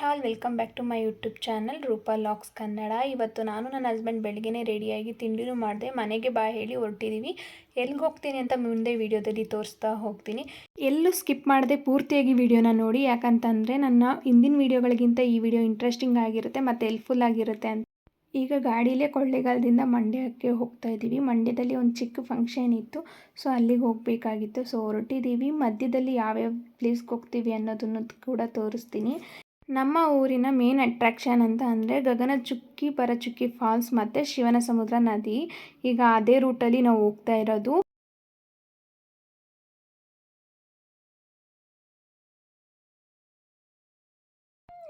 Hi all welcome back to my YouTube channel Roopa LOX Kannada. ಇವತ್ತು ನಾನು ನನ್ನ husband ಬೆಳಗ್ಗೆನೇ ರೆಡಿಯಾಗಿ ತಿಂಡಿನೂ ಮಾಡಿದೆ. ಮನೆಗೆ ಬಾ ಹೇಳಿ ಹೊರಟಿದ್ದೀವಿ ಎಲ್ಲಿಗೆ ಹೋಗ್ತೀನಿ ಅಂತ ಮುಂದೆ ವಿಡಿಯೋದಲ್ಲಿ ತೋರಿಸ್ತಾ ಹೋಗ್ತೀನಿ. ಎಲ್ಲೂ ಸ್ಕಿಪ್ ಮಾಡದೆ ಪೂರ್ತಿಯಾಗಿ ವಿಡಿಯೋನ ನೋಡಿ. ಯಾಕಂತಂದರೆ ನನ್ನ ಹಿಂದಿನ ವಿಡಿಯೋಗಳಿಗಿಂತ ಈ ವಿಡಿಯೋ ಇಂಟ್ರೆಸ್ಟಿಂಗ್ ಆಗಿರುತ್ತೆ ಮತ್ತು ಹೆಲ್ಪ್ಫುಲ್ ಆಗಿರುತ್ತೆ ಅಂತ. ಈಗ ಗಾಡೀಲೇ ಕೊಳ್ಳೇಗಾಲದಿಂದ ಮಂಡ್ಯಕ್ಕೆ ಹೋಗ್ತಾ ಇದ್ದೀವಿ. ಮಂಡ್ಯದಲ್ಲಿ ಒಂದು ಚಿಕ್ಕ ಫಂಕ್ಷನ್ ಇತ್ತು. ಸೊ, ಅಲ್ಲಿಗೆ ಹೋಗಬೇಕಾಗಿತ್ತು. ಸೊ ಹೊರಟಿದ್ದೀವಿ ಮಧ್ಯದಲ್ಲಿ ಯಾವ್ಯಾವ ಪ್ಲೇಸ್ಗೆ ಹೋಗ್ತೀವಿ ಅನ್ನೋದನ್ನು ಕೂಡ ತೋರಿಸ್ತೀನಿ. ನಮ್ಮ ಊರಿನ ಮೇನ್ ಅಟ್ರಾಕ್ಷನ್ ಅಂತ ಅಂದರೆ ಗಗನಚುಕ್ಕಿ ಪರಚುಕ್ಕಿ ಫಾಲ್ಸ್ ಮತ್ತು ಶಿವನ ಸಮುದ್ರ ನದಿ. ಈಗ ಅದೇ ರೂಟಲ್ಲಿ ನಾವು ಹೋಗ್ತಾ ಇರೋದು.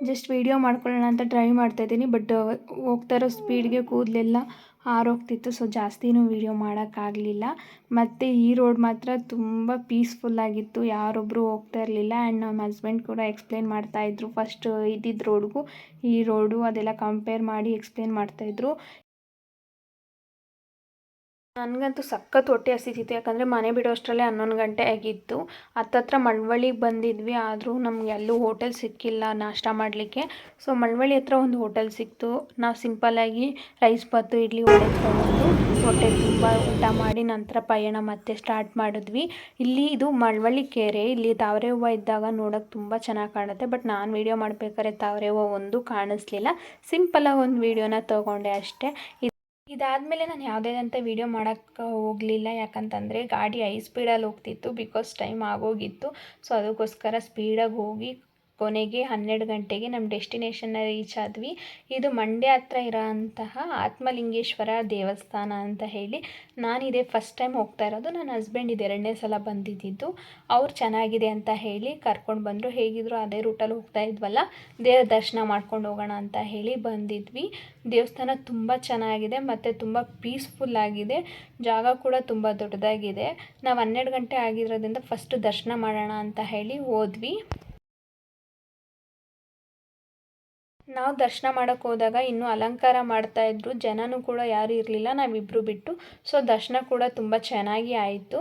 ಜಸ್ಟ್ ವೀಡಿಯೋ ಮಾಡ್ಕೊಳ್ಳೋಣ ಅಂತ ಟ್ರೈ ಮಾಡ್ತಾ ಇದ್ದೀನಿ ಬಟ್ ಹೋಗ್ತಾ ಇರೋ ಸ್ಪೀಡ್ಗೆ ಕೂದಲೆಲ್ಲ ಆರೋಗ್ತಿತ್ತು. ಸೊ ಜಾಸ್ತಿನೂ ವೀಡಿಯೋ ಮಾಡೋಕ್ಕಾಗಲಿಲ್ಲ. ಮತ್ತು ಈ ರೋಡ್ ಮಾತ್ರ ತುಂಬ ಪೀಸ್ಫುಲ್ಲಾಗಿತ್ತು ಯಾರೊಬ್ಬರು ಹೋಗ್ತಾ ಇರಲಿಲ್ಲ. ಆ್ಯಂಡ್ ನಮ್ಮ ಹಸ್ಬೆಂಡ್ ಕೂಡ ಎಕ್ಸ್ಪ್ಲೇನ್ ಮಾಡ್ತಾಯಿದ್ರು ಫಸ್ಟ್ ಇದ್ದಿದ್ದ ರೋಡ್ಗೂ ಈ ರೋಡು ಅದೆಲ್ಲ ಕಂಪೇರ್ ಮಾಡಿ ಎಕ್ಸ್ಪ್ಲೇನ್ ಮಾಡ್ತಾಯಿದ್ರು ನನಗಂತೂ ಸಖತ್ ಹೊಟ್ಟೆ ಹಸಿತಿತ್ತು. ಯಾಕಂದರೆ ಮನೆ ಬಿಡೋ ಅಷ್ಟರಲ್ಲೇ ಹನ್ನೊಂದು ಗಂಟೆ ಆಗಿತ್ತು. ಹತ್ತತ್ರ ಮಳವಳ್ಳಿಗೆ ಬಂದಿದ್ವಿ. ಆದರೂ ನಮ್ಗೆ ಎಲ್ಲೂ ಹೋಟೆಲ್ ಸಿಕ್ಕಿಲ್ಲ ನಾಷ್ಟ ಮಾಡಲಿಕ್ಕೆ. ಸೊ ಮಳವಳ್ಳಿ ಹತ್ರ ಒಂದು ಹೋಟೆಲ್ ಸಿಕ್ತು. ನಾವು ಸಿಂಪಲ್ಲಾಗಿ ರೈಸ್ ಬಾತು ಇಡ್ಲಿ, ವಡೆ ಹೊಟ್ಟೆ ತುಂಬ ಊಟ ಮಾಡಿ ನಂತರ ಪಯಣ ಮತ್ತೆ ಸ್ಟಾರ್ಟ್ ಮಾಡಿದ್ವಿ. ಇಲ್ಲಿ ಇದು ಮಳವಳ್ಳಿ ಕೆರೆ. ಇಲ್ಲಿ ತಾವರೆ ಹೂವು ಇದ್ದಾಗ ನೋಡೋಕೆ ತುಂಬ ಚೆನ್ನಾಗಿ ಕಾಣುತ್ತೆ. ಬಟ್ ನಾನು ವೀಡಿಯೋ ಮಾಡಬೇಕಾದ್ರೆ ತಾವರೆ ಹೂವು ಒಂದು ಕಾಣಿಸ್ಲಿಲ್ಲ. ಸಿಂಪಲ್ಲಾಗಿ ಒಂದು ವೀಡಿಯೋನ ತೊಗೊಂಡೆ ಅಷ್ಟೇ. ಇದಾದಮೇಲೆ ನಾನು ಯಾವುದೇ ಅಂತ ವೀಡಿಯೋ ಮಾಡೋಕ್ಕೆ ಹೋಗಲಿಲ್ಲ. ಯಾಕಂತಂದರೆ ಗಾಡಿ ಐ ಸ್ಪೀಡಲ್ಲಿ ಹೋಗ್ತಿತ್ತು ಬಿಕಾಸ್ ಟೈಮ್ ಆಗೋಗಿತ್ತು. ಸೊ ಅದಕ್ಕೋಸ್ಕರ ಸ್ಪೀಡಾಗಿ ಹೋಗಿ ಕೊನೆಗೆ ಹನ್ನೆರಡು ಗಂಟೆಗೆ ನಮ್ಮ ಡೆಸ್ಟಿನೇಷನ್ನ ರೀಚ್ ಆದ್ವಿ. ಇದು ಮಂಡ್ಯ ಹತ್ರ ಇರೋಂತಹ ಆತ್ಮಲಿಂಗೇಶ್ವರ ದೇವಸ್ಥಾನ ಅಂತ ಹೇಳಿ. ನಾನಿದೆ ಫಸ್ಟ್ ಟೈಮ್ ಹೋಗ್ತಾ ಇರೋದು. ನನ್ನ ಹಸ್ಬೆಂಡ್ ಇದು ಎರಡನೇ ಸಲ ಬಂದಿದ್ದಿದ್ದು. ಅವ್ರು ಚೆನ್ನಾಗಿದೆ ಅಂತ ಹೇಳಿ ಕರ್ಕೊಂಡು ಬಂದರು. ಹೇಗಿದ್ರು ಅದೇ ರೂಟಲ್ಲಿ ಹೋಗ್ತಾ ಇದ್ವಲ್ಲ, ದೇವ್ರ ದರ್ಶನ ಮಾಡ್ಕೊಂಡು ಹೋಗೋಣ ಅಂತ ಹೇಳಿ ಬಂದಿದ್ವಿ. ದೇವಸ್ಥಾನ ತುಂಬ ಚೆನ್ನಾಗಿದೆ, ಮತ್ತು ತುಂಬ ಪೀಸ್ಫುಲ್ ಆಗಿದೆ. ಜಾಗ ಕೂಡ ತುಂಬ ದೊಡ್ಡದಾಗಿದೆ. ನಾವು ಹನ್ನೆರಡು ಗಂಟೆ ಆಗಿರೋದ್ರಿಂದ ಫಸ್ಟ್ ದರ್ಶನ ಮಾಡೋಣ ಅಂತ ಹೇಳಿ ಹೋದ್ವಿ. ನಾವು ದರ್ಶನ ಮಾಡೋಕ್ಕೆ ಹೋದಾಗ ಇನ್ನೂ ಅಲಂಕಾರ ಮಾಡ್ತಾಯಿದ್ರು ಜನನೂ ಕೂಡ ಯಾರೂ ಇರಲಿಲ್ಲ. ನಾವಿಬ್ಬರು ಬಿಟ್ಟು. ಸೊ ದರ್ಶನ ಕೂಡ ತುಂಬ ಚೆನ್ನಾಗಿ ಆಯಿತು.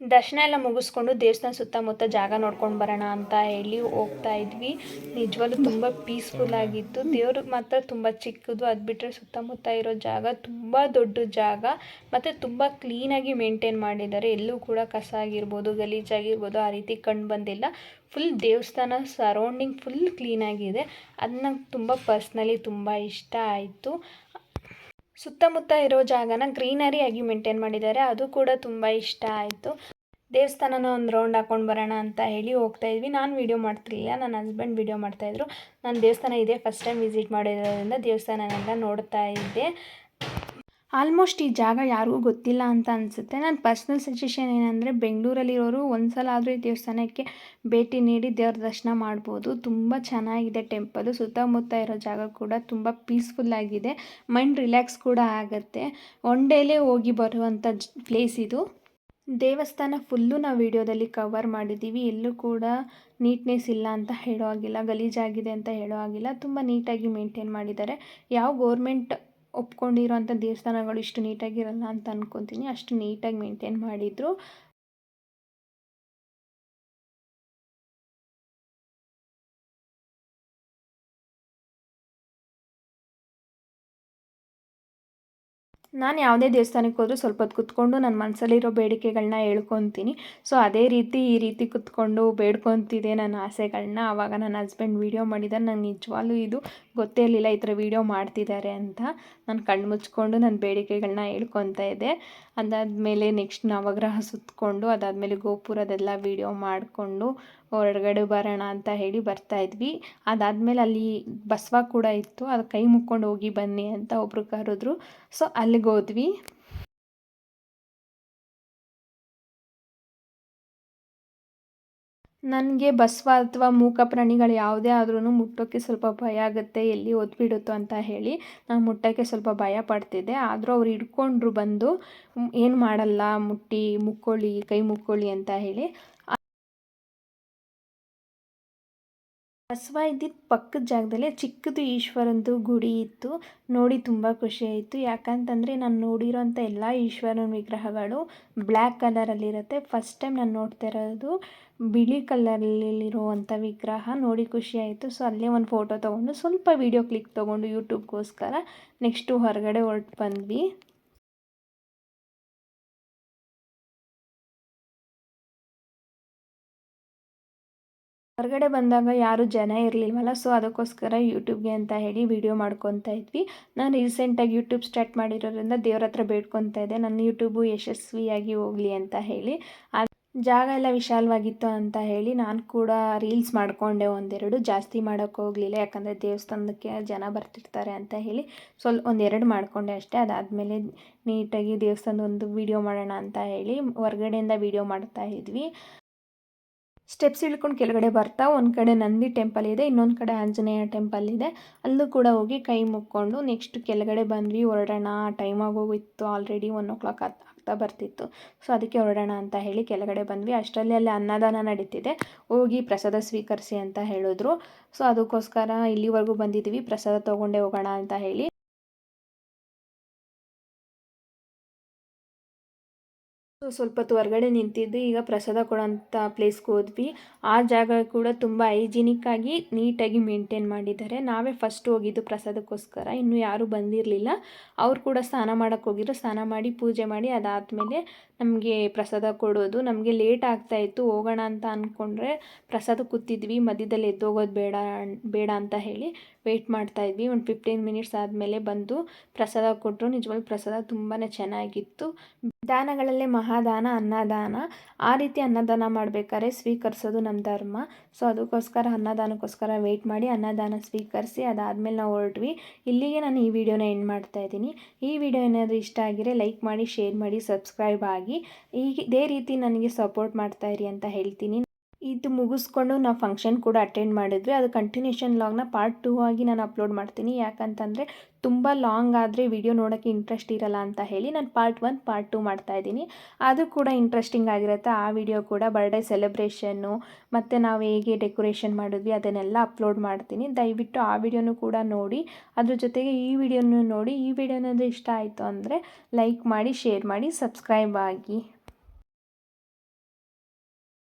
ದರ್ಶನ ಎಲ್ಲ ಮುಗಿಸ್ಕೊಂಡು ದೇವಸ್ಥಾನ ಸುತ್ತಮುತ್ತ ಜಾಗ ನೋಡ್ಕೊಂಡು ಬರೋಣ ಅಂತ ಹೇಳಿ ಹೋಗ್ತಾ ಇದ್ವಿ. ನಿಜವಾಗ್ಲೂ ತುಂಬ ಪೀಸ್ಫುಲ್ ಆಗಿತ್ತು. ದೇವರು ಮಾತ್ರ ತುಂಬ ಚಿಕ್ಕದು, ಅದು ಬಿಟ್ಟರೆ ಸುತ್ತಮುತ್ತ ಇರೋ ಜಾಗ ತುಂಬ ದೊಡ್ಡ ಜಾಗ. ಮತ್ತು ತುಂಬ ಕ್ಲೀನಾಗಿ ಮೇಂಟೈನ್ ಮಾಡಿದ್ದಾರೆ. ಎಲ್ಲೂ ಕೂಡ ಕಸ ಆಗಿರ್ಬೋದು ಗಲೀಜಾಗಿರ್ಬೋದು ಆ ರೀತಿ ಕಂಡು ಬಂದಿಲ್ಲ. ಫುಲ್ ದೇವಸ್ಥಾನ ಸರೌಂಡಿಂಗ್ ಫುಲ್ ಕ್ಲೀನಾಗಿದೆ ಅದು ನಂಗೆ ತುಂಬ ಪರ್ಸ್ನಲಿ ತುಂಬ ಇಷ್ಟ ಆಯಿತು. ಸುತ್ತಮುತ್ತ ಇರೋ ಜಾಗನ ಗ್ರೀನರಿಯಾಗಿ ಮೇಂಟೈನ್ ಮಾಡಿದ್ದಾರೆ. ಅದು ಕೂಡ ತುಂಬ ಇಷ್ಟ ಆಯಿತು. ದೇವಸ್ಥಾನನ ಒಂದು ರೌಂಡ್ ಹಾಕೊಂಡು ಬರೋಣ ಅಂತ ಹೇಳಿ ಹೋಗ್ತಾ ಇದ್ವಿ. ನಾನು ವೀಡಿಯೋ ಮಾಡ್ತಿರ್ಲಿಲ್ಲ. ನನ್ನ ಹಸ್ಬೆಂಡ್ ವೀಡಿಯೋ ಮಾಡ್ತಾಯಿದ್ರು ನಾನು ದೇವಸ್ಥಾನ ಇದೆ ಫಸ್ಟ್ ಟೈಮ್ ವಿಸಿಟ್ ಮಾಡಿರೋದ್ರಿಂದ ದೇವಸ್ಥಾನನೆಲ್ಲ ನೋಡ್ತಾ ಇದ್ದೆ. ಆಲ್ಮೋಸ್ಟ್ ಈ ಜಾಗ ಯಾರಿಗೂ ಗೊತ್ತಿಲ್ಲ ಅಂತ ಅನಿಸುತ್ತೆ. ನನ್ನ ಪರ್ಸ್ನಲ್ ಸಜೆಷನ್ ಏನಂದರೆ ಬೆಂಗಳೂರಲ್ಲಿರೋರು ಒಂದು ಸಲ ಆದರೂ ಈ ದೇವಸ್ಥಾನಕ್ಕೆ ಭೇಟಿ ನೀಡಿ ದೇವ್ರ ದರ್ಶನ ಮಾಡ್ಬೋದು. ತುಂಬ ಚೆನ್ನಾಗಿದೆ ಟೆಂಪಲು. ಸುತ್ತಮುತ್ತ ಇರೋ ಜಾಗ ಕೂಡ ತುಂಬ ಪೀಸ್ಫುಲ್ಲಾಗಿದೆ ಮೈಂಡ್ ರಿಲ್ಯಾಕ್ಸ್ ಕೂಡ ಆಗುತ್ತೆ. ಒನ್ ಡೇಲೇ ಹೋಗಿ ಬರುವಂಥ ಪ್ಲೇಸ್ ಇದು. ದೇವಸ್ಥಾನ ಫುಲ್ಲು ನಾವು ವಿಡಿಯೋದಲ್ಲಿ ಕವರ್ ಮಾಡಿದ್ದೀವಿ. ಎಲ್ಲೂ ಕೂಡ ನೀಟ್ನೆಸ್ ಇಲ್ಲ ಅಂತ ಹೇಳೋ ಹಾಗಿಲ್ಲ. ಗಲೀಜಾಗಿದೆ ಅಂತ ಹೇಳೋ ಹಾಗಿಲ್ಲ. ತುಂಬ ನೀಟಾಗಿ ಮೇಂಟೈನ್ ಮಾಡಿದ್ದಾರೆ. ಯಾವ ಗೋರ್ಮೆಂಟ್ ಒಪ್ಕೊಂಡಿರೋಂಥ ದೇವಸ್ಥಾನಗಳು ಇಷ್ಟು ನೀಟಾಗಿರಲ್ಲ ಅಂತ ಅನ್ಕೊತೀನಿ. ಅಷ್ಟು ನೀಟಾಗಿ ಮೇಂಟೈನ್ ಮಾಡಿದರು. ನಾನು ಯಾವುದೇ ದೇವಸ್ಥಾನಕ್ಕೆ ಹೋದರೂ ಸ್ವಲ್ಪ ಹೊತ್ತು ಕುತ್ಕೊಂಡು ನನ್ನ ಮನಸ್ಸಲ್ಲಿರೋ ಬೇಡಿಕೆಗಳನ್ನ ಹೇಳ್ಕೊತೀನಿ. ಸೊ, ಅದೇ ರೀತಿ ಈ ರೀತಿ ಕುತ್ಕೊಂಡು ಬೇಡ್ಕೊತಿದ್ದೆ ನನ್ನ ಆಸೆಗಳನ್ನ ಆವಾಗ ನನ್ನ ಹಸ್ಬೆಂಡ್ ವೀಡಿಯೋ ಮಾಡಿದ ನಂಗೆ ನಿಜವಾಗ್ಲೂ ಇದು ಗೊತ್ತೇ ಇರಲಿಲ್ಲ ಈ ಥರ ವೀಡಿಯೋ ಮಾಡ್ತಿದ್ದಾರೆ ಅಂತ. ನಾನು ಕಣ್ಣು ಮುಚ್ಕೊಂಡು ನನ್ನ ಬೇಡಿಕೆಗಳನ್ನ ಹೇಳ್ಕೊತಾ ಇದ್ದೆ. ಅದಾದಮೇಲೆ ನೆಕ್ಸ್ಟ್ ನವಗ್ರಹ ಸುತ್ತಕೊಂಡು ಅದಾದಮೇಲೆ ಗೋಪುರದೆಲ್ಲ ವೀಡಿಯೋ ಮಾಡಿಕೊಂಡು ಹೊರಗಡೆ ಬರೋಣ ಅಂತ ಹೇಳಿ ಬರ್ತಾ ಇದ್ವಿ. ಅದಾದಮೇಲೆ ಅಲ್ಲಿ ಬಸವ ಕೂಡ ಇತ್ತು. ಅದು ಕೈ ಮುಕ್ಕೊಂಡು ಹೋಗಿ ಬನ್ನಿ ಅಂತ ಒಬ್ರು ಕರೆದ್ರು. ಸೊ ಅಲ್ಲಿಗೆ ಹೋದ್ವಿ. ನನಗೆ ಬಸವ ಅಥವಾ ಮೂಕ ಪ್ರಾಣಿಗಳು ಯಾವುದೇ ಆದ್ರೂ ಮುಟ್ಟೋಕ್ಕೆ ಸ್ವಲ್ಪ ಭಯ ಆಗುತ್ತೆ, ಎಲ್ಲಿ ಒದ್ಬಿಡುತ್ತೋ ಅಂತ ಹೇಳಿ ನಾನು ಮುಟ್ಟೋಕ್ಕೆ ಸ್ವಲ್ಪ ಭಯ ಪಡ್ತಿದ್ದೆ. ಆದರೂ ಅವ್ರು ಹಿಡ್ಕೊಂಡ್ರು ಬಂದು, ಏನು ಮಾಡಲ್ಲ, ಮುಟ್ಟಿ ಮುಕ್ಕೊಳ್ಳಿ, ಕೈ ಮುಕ್ಕೊಳ್ಳಿ ಅಂತ ಹೇಳಿ ಬಸವ ಇದ್ದಿದ್ದು ಪಕ್ಕದ ಜಾಗದಲ್ಲೇ ಚಿಕ್ಕದು ಈಶ್ವರಂದು ಗುಡಿ ಇತ್ತು. ನೋಡಿ ತುಂಬ ಖುಷಿ ಆಯಿತು. ಯಾಕಂತಂದರೆ ನಾನು ನೋಡಿರೋಂಥ ಎಲ್ಲ ಈಶ್ವರನ ವಿಗ್ರಹಗಳು ಬ್ಲ್ಯಾಕ್ ಕಲರಲ್ಲಿರುತ್ತೆ. ಫಸ್ಟ್ ಟೈಮ್ ನಾನು ನೋಡ್ತಾ ಇರೋದು. ಬಿಳಿ ಕಲರಲ್ಲಿರುವಂಥ ವಿಗ್ರಹ. ನೋಡಿ ಖುಷಿ ಆಯಿತು. ಸೊ, ಅಲ್ಲೇ ಒಂದು ಫೋಟೋ ತೊಗೊಂಡು ಸ್ವಲ್ಪ ವೀಡಿಯೋ ಕ್ಲಿಕ್ ತೊಗೊಂಡು ಯೂಟ್ಯೂಬ್ಗೋಸ್ಕರ ನೆಕ್ಸ್ಟು ಹೊರಗಡೆ ಹೊರಟು ಬಂದ್ವಿ. ಹೊರಗಡೆ ಬಂದಾಗ ಯಾರು ಜನ ಇರಲಿಲ್ವಲ್ಲ ಸೊ ಅದಕ್ಕೋಸ್ಕರ ಯೂಟ್ಯೂಬ್ಗೆ ಅಂತ ಹೇಳಿ ವಿಡಿಯೋ ಮಾಡ್ಕೊತಾ ಇದ್ವಿ. ನಾನು ರೀಸೆಂಟಾಗಿ ಯೂಟ್ಯೂಬ್ ಸ್ಟಾರ್ಟ್ ಮಾಡಿರೋದ್ರಿಂದ ದೇವ್ರ ಹತ್ರ ಬೇಡ್ಕೊತಾ ಇದ್ದೆ. ನನ್ನ ಯೂಟ್ಯೂಬು ಯಶಸ್ವಿಯಾಗಿ ಹೋಗಲಿ ಅಂತ ಹೇಳಿ. ಜಾಗ ಎಲ್ಲ ವಿಶಾಲವಾಗಿತ್ತು ಅಂತ ಹೇಳಿ ನಾನು ಕೂಡ ರೀಲ್ಸ್ ಮಾಡಿಕೊಂಡೆ ಒಂದೆರಡು. ಜಾಸ್ತಿ ಮಾಡೋಕ್ಕೆ ಹೋಗಲಿಲ್ಲ, ಯಾಕಂದರೆ ದೇವಸ್ಥಾನಕ್ಕೆ ಜನ ಬರ್ತಿರ್ತಾರೆ ಅಂತ ಹೇಳಿ ಸ್ವಲ್ಪ ಒಂದೆರಡು ಮಾಡಿಕೊಂಡೆ ಅಷ್ಟೇ. ಅದಾದಮೇಲೆ ನೀಟಾಗಿ ದೇವಸ್ಥಾನದ ಒಂದು ವೀಡಿಯೋ ಮಾಡೋಣ ಅಂತ ಹೇಳಿ ಹೊರಗಡೆಯಿಂದ ವೀಡಿಯೋ ಮಾಡ್ತಾ ಇದ್ವಿ. ಸ್ಟೆಪ್ಸ್ ಇಳ್ಕೊಂಡು ಕೆಳಗಡೆ ಬರ್ತಾ, ಒಂದು ಕಡೆ ನಂದಿ ಟೆಂಪಲ್ ಇದೆ, ಇನ್ನೊಂದು ಕಡೆ ಆಂಜನೇಯ ಟೆಂಪಲ್ ಇದೆ. ಅಲ್ಲೂ ಕೂಡ ಹೋಗಿ ಕೈ ಮುಕ್ಕೊಂಡು ನೆಕ್ಸ್ಟ್ ಕೆಳಗಡೆ ಬಂದ್ವಿ, ಹೊರಡೋಣ ಟೈಮ್ ಆಗೋಗಿತ್ತು ಆಲ್ರೆಡಿ ಒನ್ ಓ ಕ್ಲಾಕ್ ಆಗ್ತಾ ಬರ್ತಿತ್ತು. ಸೊ ಅದಕ್ಕೆ ಹೊರಡೋಣ ಅಂತ ಹೇಳಿ ಕೆಳಗಡೆ ಬಂದ್ವಿ. ಅಷ್ಟರಲ್ಲಿ ಅಲ್ಲಿ ಅನ್ನದಾನ ನಡೀತಿದೆ. ಹೋಗಿ ಪ್ರಸಾದ ಸ್ವೀಕರಿಸಿ ಅಂತ ಹೇಳಿದ್ರು. ಸೊ ಅದಕ್ಕೋಸ್ಕರ ಇಲ್ಲಿವರೆಗೂ ಬಂದಿದ್ದೀವಿ. ಪ್ರಸಾದ ತೊಗೊಂಡೇ ಹೋಗೋಣ ಅಂತ ಹೇಳಿ. ಸ್ವಲ್ಪ ಹೊತ್ತು ಹೊರಗಡೆ ನಿಂತಿದ್ದು ಈಗ ಪ್ರಸಾದ ಕೊಡೋಂಥ ಪ್ಲೇಸ್ಗೆ ಹೋದ್ವಿ. ಆ ಜಾಗ ಕೂಡ ತುಂಬ ಹೈಜಿನಿಕ್ಕಾಗಿ ನೀಟಾಗಿ ಮೇಂಟೈನ್ ಮಾಡಿದ್ದಾರೆ. ನಾವೇ ಫಸ್ಟ್ ಹೋಗಿದ್ದು ಪ್ರಸಾದಕ್ಕೋಸ್ಕರ, ಇನ್ನೂ ಯಾರೂ ಬಂದಿರಲಿಲ್ಲ. ಅವ್ರು ಕೂಡ ಸ್ನಾನ ಮಾಡೋಕ್ಕೆ ಹೋಗಿದ್ರು, ಸ್ನಾನ ಮಾಡಿ ಪೂಜೆ ಮಾಡಿ ಅದಾದಮೇಲೆ ನಮಗೆ ಪ್ರಸಾದ ಕೊಡೋದು. ನಮಗೆ ಲೇಟ್ ಆಗ್ತಾಯಿತ್ತು ಹೋಗೋಣ ಅಂತ ಅಂದ್ಕೊಂಡ್ರೆ ಪ್ರಸಾದ ಕೂತಿದ್ವಿ, ಮಧ್ಯದಲ್ಲಿ ಎದ್ದೋಗೋದು ಬೇಡ ಬೇಡ ಅಂತ ಹೇಳಿ ವೆಯ್ಟ್ ಮಾಡ್ತಾಯಿದ್ವಿ ಒಂದು ಫಿಫ್ಟೀನ್ ಮಿನಿಟ್ಸ್ ಆದಮೇಲೆ ಬಂದು ಪ್ರಸಾದ ಕೊಟ್ಟರು. ನಿಜವಾಗ್ಲೂ ಪ್ರಸಾದ ತುಂಬಾ ಚೆನ್ನಾಗಿತ್ತು. ದಾನಗಳಲ್ಲೇ ಮಹಾದಾನ ಅನ್ನದಾನ. ಆ ರೀತಿ ಅನ್ನದಾನ ಮಾಡಬೇಕಾದ್ರೆ ಸ್ವೀಕರಿಸೋದು ನಮ್ಮ ಧರ್ಮ. ಸೊ ಅದಕ್ಕೋಸ್ಕರ ಅನ್ನದಾನಕ್ಕೋಸ್ಕರ ವೆಯ್ಟ್ ಮಾಡಿ ಅನ್ನದಾನ ಸ್ವೀಕರಿಸಿ ಅದಾದಮೇಲೆ ನಾವು ಹೊರಟ್ವಿ. ಇಲ್ಲಿಗೆ ನಾನು ಈ ವಿಡಿಯೋನ ಎಂಡ್ ಮಾಡ್ತಾ ಇದ್ದೀನಿ. ಈ ವಿಡಿಯೋ ಏನಾದರೂ ಇಷ್ಟ ಆಗಿದ್ರೆ ಲೈಕ್ ಮಾಡಿ ಶೇರ್ ಮಾಡಿ ಸಬ್ಸ್ಕ್ರೈಬ್ ಆಗಿ. ಈಗ ಇದೇ ರೀತಿ ನನಗೆ ಸಪೋರ್ಟ್ ಮಾಡ್ತಾ ಇರಿ ಅಂತ ಹೇಳ್ತೀನಿ. ಇದು ಮುಗಿಸ್ಕೊಂಡು ನಾವು ಫಂಕ್ಷನ್ ಕೂಡ ಅಟೆಂಡ್ ಮಾಡಿದ್ವಿ. ಅದು ಕಂಟಿನ್ಯೂಷನ್ ಲಾಂಗ್ನ ಪಾರ್ಟ್ ಟೂ ಆಗಿ ನಾನು ಅಪ್ಲೋಡ್ ಮಾಡ್ತೀನಿ. ಯಾಕಂತಂದರೆ ತುಂಬ ಲಾಂಗ್ ಆದರೆ ವಿಡಿಯೋ ನೋಡೋಕ್ಕೆ ಇಂಟ್ರೆಸ್ಟ್ ಇರಲ್ಲ ಅಂತ ಹೇಳಿ ನಾನು ಪಾರ್ಟ್ ಒನ್ ಪಾರ್ಟ್ ಟು ಮಾಡ್ತಾಯಿದ್ದೀನಿ ಅದು ಕೂಡ ಇಂಟ್ರೆಸ್ಟಿಂಗ್ ಆಗಿರುತ್ತೆ. ಆ ವಿಡಿಯೋ ಕೂಡ ಬರ್ಡೇ ಸೆಲೆಬ್ರೇಷನ್ನು ಮತ್ತು ನಾವು ಹೇಗೆ ಡೆಕೋರೇಷನ್ ಮಾಡಿದ್ವಿ ಅದನ್ನೆಲ್ಲ ಅಪ್ಲೋಡ್ ಮಾಡ್ತೀನಿ. ದಯವಿಟ್ಟು ಆ ವಿಡಿಯೋನು ಕೂಡ ನೋಡಿ, ಅದ್ರ ಜೊತೆಗೆ ಈ ವಿಡಿಯೋನು ನೋಡಿ. ಈ ವಿಡಿಯೋನಾದರೂ ಇಷ್ಟ ಆಯಿತು ಅಂದರೆ ಲೈಕ್ ಮಾಡಿ ಶೇರ್ ಮಾಡಿ ಸಬ್ಸ್ಕ್ರೈಬ್ ಆಗಿ.